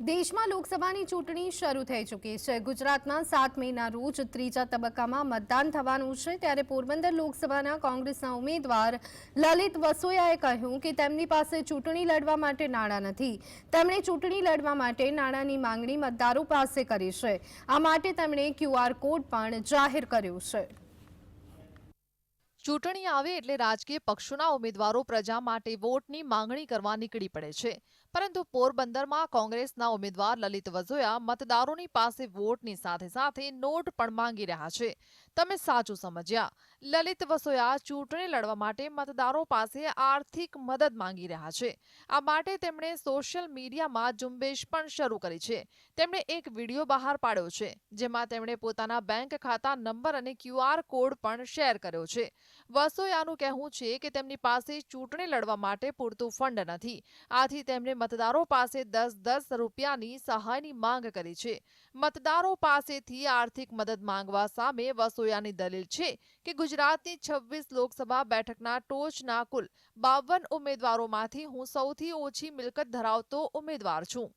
દેશમાં લોકસભાની ચૂંટણી શરૂ થઈ ચૂકી છે. ગુજરાતમાં સાત મેના રોજ ત્રીજા તબક્કામાં મતદાન થવાનું છે. ત્યારે પોરબંદર લોકસભાના કોંગ્રેસના ઉમેદવાર લલિત વસોયાએ કહ્યું કે તેમની પાસે ચૂંટણી લડવા માટે નાણાં નથી. તેમણે ચૂંટણી લડવા માટે નાણાંની માંગણી મતદારો પાસે કરી છે. આ માટે તેમણે ક્યુઆર કોડ પણ જાહેર કર્યો છે. ચૂંટણી આવે એટલે રાજકીય પક્ષોના ઉમેદવારો પ્રજા માટે વોટની માંગણી કરવા નીકળી પડે છે. પરંતુ પોરબંદરમાં કોંગ્રેસના ઉમેદવાર લલિત વજોયા મતદારોની પાસે વોટની સાથે સાથે નોટ પણ માંગી રહ્યા છે. તમે સાચું સમજ્યા. લલિત વસોયા ચૂંટણી લડવા માટે મતદારો પાસે આર્થિક મદદ માંગી રહ્યા છે. આ માટે તેમણે સોશિયલ મીડિયામાં ઝુંબેશ પણ શરૂ કરી છે. તેમણે એક વીડિયો બહાર પાડ્યો છે, જેમાં તેમણે પોતાના બેંક ખાતા નંબર અને ક્યુઆર કોડ પણ શેર કર્યો છે. વસોયાનું કહેવું છે કે તેમની પાસે ચૂંટણી લડવા માટે પૂરતું ફંડ નથી. આથી તેમણે મતદારો પાસે દસ દસ રૂપિયાની સહાયની માંગ કરી છે. મતદારો પાસેથી આર્થિક મદદ માંગવા સામે વસોયાની દલીલ છે કે ગુજરાતની છવ્વીસ લોકસભા બેઠકના ટોચના કુલ બાવન ઉમેદવારોમાંથી હું સૌથી ઓછી મિલકત ધરાવતો ઉમેદવાર છું.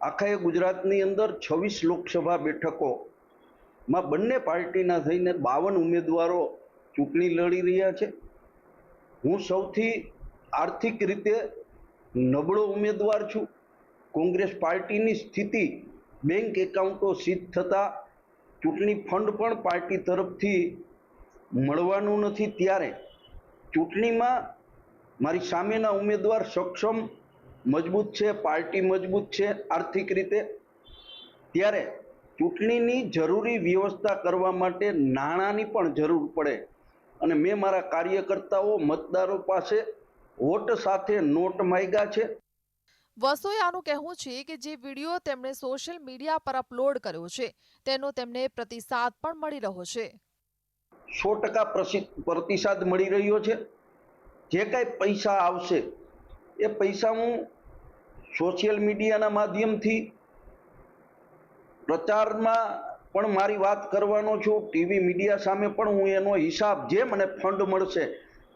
આખા ગુજરાતની અંદર છવ્વીસ લોકસભા બેઠકોમાં બંને પાર્ટીના થઈને બાવન ઉમેદવારો ચૂંટણી લડી રહ્યા છે. હું સૌથી આર્થિક રીતે નબળો ઉમેદવાર છું. કોંગ્રેસ પાર્ટીની સ્થિતિ બેંક એકાઉન્ટો સીધ થતાં ચૂંટણી ફંડ પણ પાર્ટી તરફથી મળવાનું નથી ત્યારે. ચૂંટણીમાં મારી સામેના ઉમેદવાર સક્ષમ, મજબૂત છે, પાર્ટી મજબૂત છે, આર્થિક રીતે. ત્યારે ચૂંટણીની જરૂરી વ્યવસ્થા કરવા માટે નાણાંની પણ જરૂર પડે. અને મેં મારા કાર્યકર્તાઓ, મતદારો પાસે વોટ સાથે નોટ માંગ્યા છે? વસોયાનું કહેવું છે કે જે વીડિયો તેમણે સોશિયલ મીડિયા પર અપલોડ કર્યો છે તેનો તેમને પ્રતિસાદ પણ મળી રહ્યો છે. સો ટકા પ્રતિસાદ મળી રહ્યો છે? જે કાંઈ પૈસા આવશે એ પૈસા હું સોશિયલ મીડિયાના માધ્યમથી પ્રચારમાં પણ મારી વાત કરવાનો છું ટીવી મીડિયા સામે પણ હું એનો હિસાબ જે મને ફંડ મળશે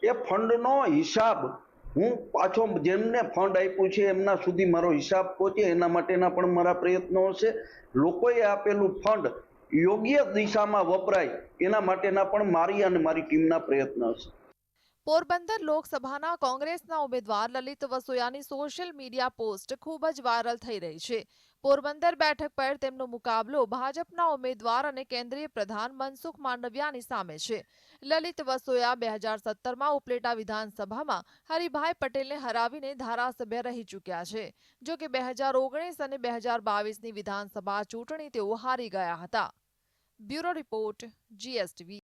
એ ફંડનો હિસાબ હું પાછો જેમને ફંડ આપ્યું છે, એમના સુધી મારો હિસાબ પહોંચે, એના માટેના પણ મારા પ્રયત્નો હશે. લોકોએ આપેલું ફંડ યોગ્ય દિશામાં વપરાય, એના માટેના પણ મારી અને મારી ટીમના પ્રયત્ન હશે. પોરબંદર લોકસભાના કોંગ્રેસના ઉમેદવાર લલિત વસોયાની સોશિયલ મીડિયા પોસ્ટ ખૂબ જ વાયરલ થઈ રહી છે. પોરબંદર બેઠક પર તેમનો મુકાબલો ભાજપના ઉમેદવાર અને કેન્દ્રીય પ્રધાન મનસુખ માંડવિયાની સામે છે. લલિત વસોયા બે હજાર સત્તરમાં ઉપલેટા વિધાનસભામાં હરિભાઈ પટેલને હરાવીને ધારાસભ્ય રહી ચૂક્યા છે. જો કે બે હજાર ઓગણીસ અને બે હજાર બાવીસની વિધાનસભા ચૂંટણી તેઓ હારી ગયા હતા. Bureau report, GSTV.